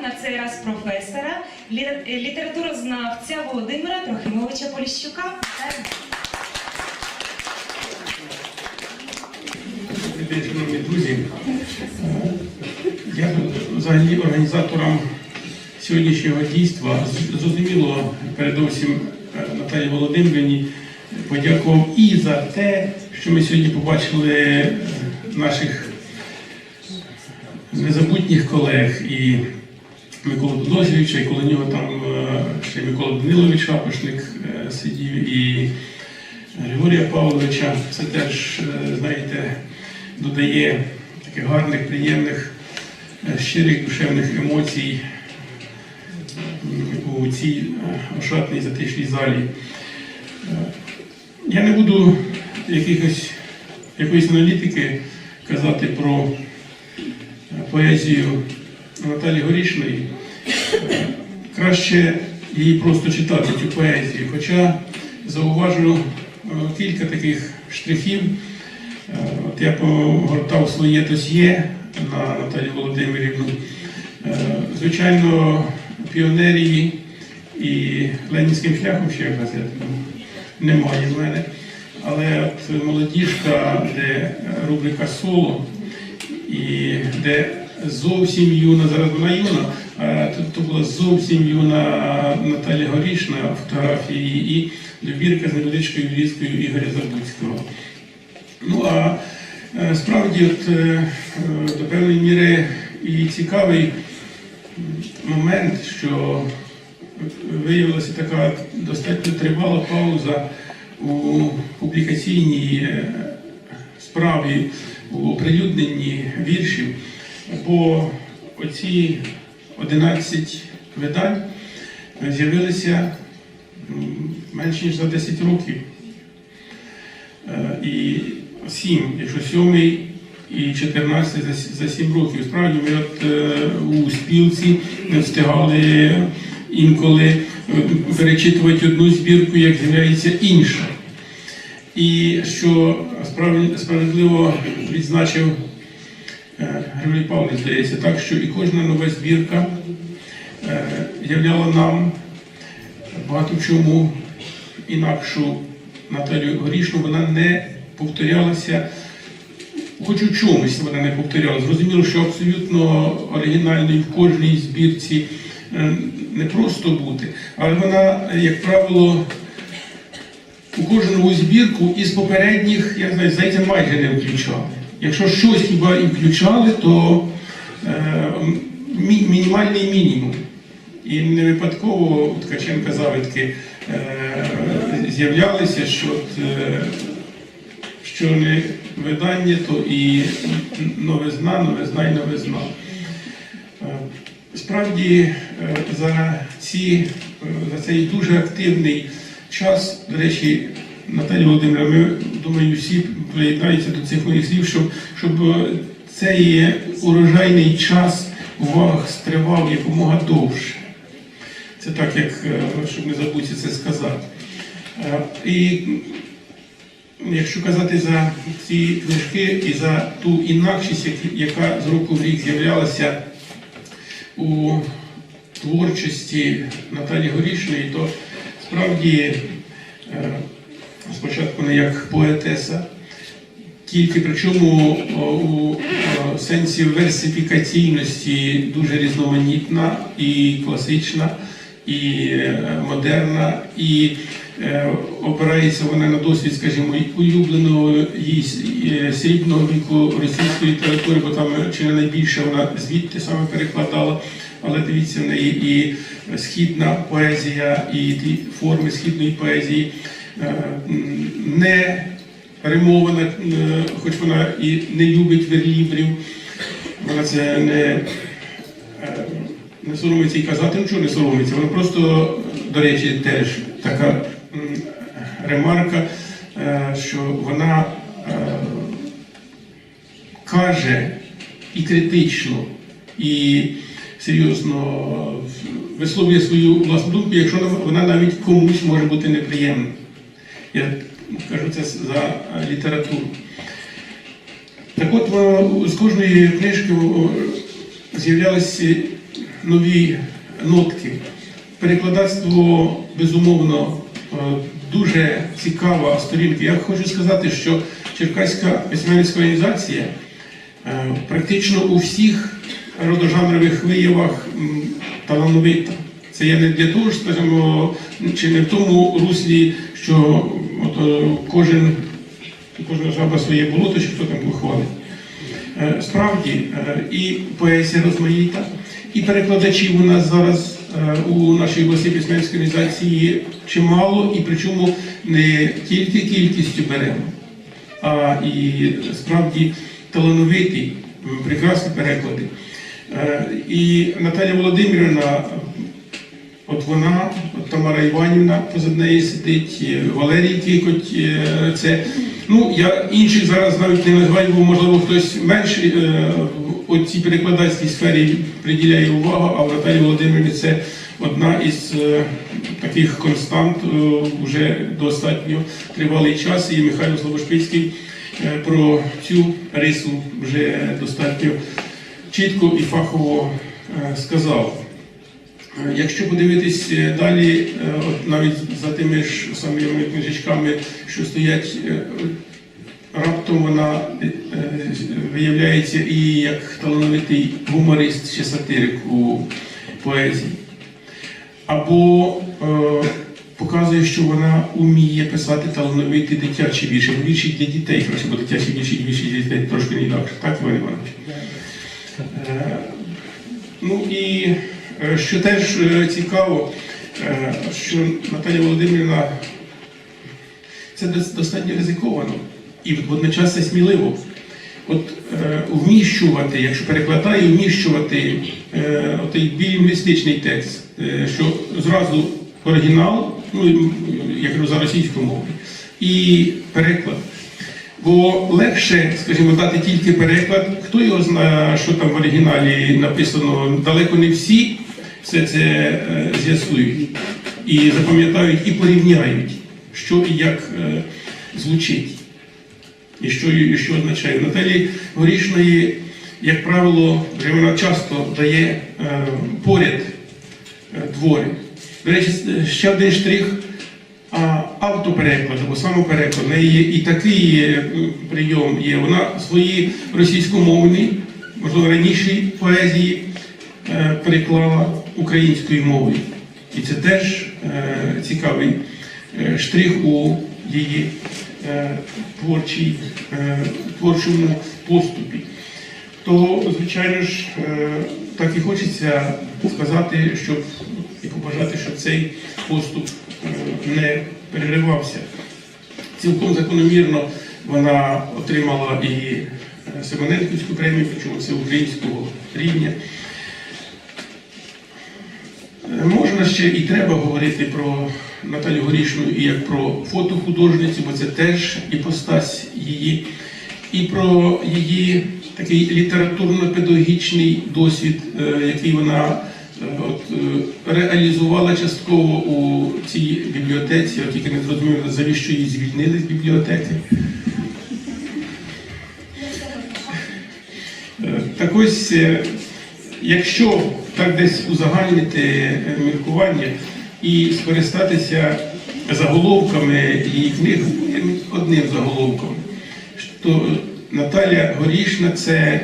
на цей раз професора, е, літературознавця Володимира Трохимовича Поліщука. Друзі. Я взагалі організатором сьогоднішнього дійства зрозуміло передовсім е, Наталії Володимирівні подякував і за те, що ми сьогодні побачили е, наших незабутніх колег і Микола Дудозовича, і коло нього там е, ще Микола Данилович Шапошник е, сидів, і Григорія Павловича. Це теж, е, знаєте, додає таких гарних, приємних, щирих душевних емоцій у цій ошатній затишній залі. Я не буду якихось, якоїсь аналітики казати про поезію Наталі Горішної. Краще її просто читати, цю поезію. Хоча зауважу е, кілька таких штрихів. Е, От я погортав своє досьє на Наталію Володимирівну. Е, Звичайно, піонерії і ленінським шляхом ще газет немає в мене. Але от молодіжка, де рубрика соло, і де зовсім юна, зараз вона юна, тут то була зовсім юна Наталя Горішна фотографії і добірка з невеличкою врізкою Ігоря Забуцького. Ну а е, справді, от, е, е, до певної міри і цікавий момент, що виявилася така достатньо тривала пауза у публікаційній е, справі, у оприлюдненні віршів, бо оці 11 видань е, з'явилися менш ніж за 10 років. Е, І 7, якщо 7 і 14 за, за 7 років. Справді ми от е, у спілці не встигали інколи перечитувати одну збірку, як з'являється інша. І що справедливо відзначив Григорій Павлович, здається, так, що і кожна нова збірка е, являла нам багато в чому інакшу Наталію Горішну, вона не повторялася, хоч у чомусь вона не повторялася. Зрозуміло, що абсолютно оригінальною в кожній збірці е, не просто бути, але вона, як правило, у кожну збірку із попередніх, я знаю, здається, майже не включали. Якщо щось хіба і включали, то е, мі- мінімальний мінімум. І не випадково Ткаченка завитки е, з'являлися, що, е, що не видання, то і новизна, новизна і новизна. Е, Справді е, за, ці, е, за цей дуже активний час, до речі, Наталія Володимирівна, ми думаю, всі приєднаються до цих моїх слів, щоб, щоб е, цей урожайний час у вас тривав якомога довше. Це так, як е, щоб не забути це сказати. Е, І якщо казати за ці книжки і за ту інакшість, яка з року в рік з'являлася у творчості Наталі Горішної, то справді спочатку не як поетеса, тільки причому у сенсі версифікаційності дуже різноманітна і класична, і е, модерна, і е, опирається вона на досвід, скажімо, улюбленого її е, срібного віку російської літератури, бо там чи не найбільше вона звідти саме перекладала. Але дивіться, в неї і східна поезія, і форми східної поезії е, не римована, е, хоч вона і не любить верлібрів, вона це не, е, не соромиться і казати, нічого не соромиться. Вона просто, до речі, теж така ремарка, е, що вона каже і критично, і серйозно висловлює свою власну думку, якщо вона навіть комусь може бути неприємна. Я кажу це за літературу. Так от з кожної книжки з'являлися нові нотки. Перекладацтво, безумовно, е, дуже цікава сторінка. Я хочу сказати, що Черкаська письменницька організація е, практично у всіх родожанрових виявах талановита. Це я не для того, скажімо, чи не в тому руслі, що е, кожен, кожна жаба своє болото, чи хто там вихвалить. Е, Справді, е, і поезія розмаїта, і перекладачів у нас зараз е, у нашій обласній письменській організації чимало, і причому не тільки кількістю беремо, а і справді талановиті, прекрасні переклади. Е, І Наталя Володимирівна, от вона, от Тамара Іванівна позад неї сидить, е, Валерій Кикоть, е, це. Ну, я інших зараз навіть не називаю, бо можливо хтось менше е, у цій перекладацькій сфері приділяє увагу, а в Наталі Володимирівні це одна із е, таких констант е, вже достатньо тривалий час. І Михайло Слобошпицький е, про цю рису вже достатньо чітко і фахово е, сказав. Якщо подивитись е, далі, е, от навіть за тими ж самими книжечками, що стоять, е, раптом вона виявляється і як талановитий гуморист чи сатирик у поезії. Або е, показує, що вона вміє писати талановиті дитячі вірші. Вірші для дітей, краще, бо дитячі вірші і вірші для дітей трошки не інакше. Так, Іван Іванович? Е, Ну і що теж е, цікаво, е, що Наталя Володимирівна це достатньо ризиковано і водночас це сміливо. От е, вміщувати, якщо перекладає, вміщувати е, отий білінгвістичний текст, е, що зразу оригінал, ну і, м, я кажу за російською мовою, і переклад. Бо легше, скажімо, дати тільки переклад. Хто його знає, що там в оригіналі написано, далеко не всі все це е, з'ясують і запам'ятають, і порівняють, що і як е, звучить, і що, і що означає. Наталі Горішної, як правило, вже вона часто дає е, поряд твори. До речі, ще один штрих. Автопереклад або самопереклад, неї є і такий прийом є. Вона свої російськомовні, можливо, раніші поезії переклала українською мовою. І це теж е, цікавий е, штрих у її е, творчій, е, творчому поступі. То, звичайно ж, е, так і хочеться сказати, щоб і побажати, щоб цей поступ е, не переривався. Цілком закономірно вона отримала і е, Симоненківську премію, причому це українського рівня. Можна ще і треба говорити про Наталю Горішну і як про фотохудожницю, бо це теж іпостась її, і про її такий літературно-педагогічний досвід, е, який вона е, от, е, реалізувала частково у цій бібліотеці, от тільки не зрозуміло, завіщо її звільнили з бібліотеки. Так ось, якщо так десь узагальнити е, міркування і скористатися заголовками її книг, е, одним заголовком, то Наталя Горішна це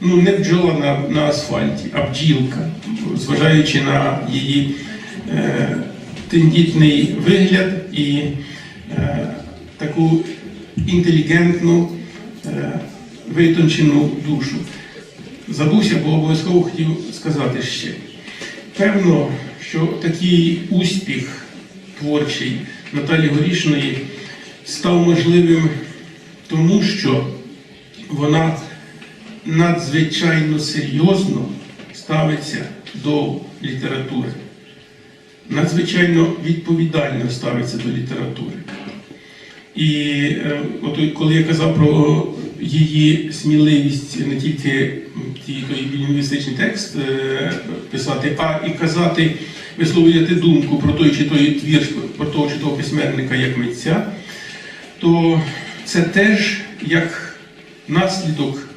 ну, не бджола на, на асфальті, а бджілка, зважаючи на її е, тендітний вигляд і е, таку інтелігентну, е, витончену душу. Забувся, бо обов'язково хотів сказати ще. Певно, що такий успіх творчий Наталі Горішної став можливим тому, що вона надзвичайно серйозно ставиться до літератури, надзвичайно відповідально ставиться до літератури. І е, от коли я казав про її сміливість не тільки ті лінгвістичний текст е, писати, а і казати, висловлювати думку про той чи той твір, про того чи того письменника як митця, то це теж як наслідок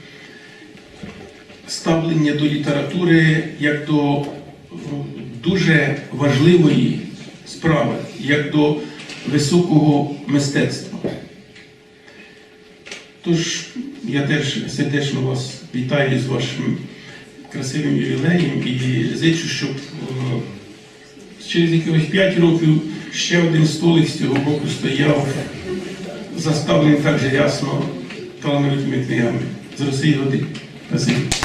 ставлення до літератури як до дуже важливої справи, як до високого мистецтва. Тож я теж сердечно вас вітаю з вашим красивим ювілеєм і зичу, щоб е, через якихось 5 років ще один столик з цього боку стояв, заставлений так же ясно талановитими книгами з Росії годи. Спасибі.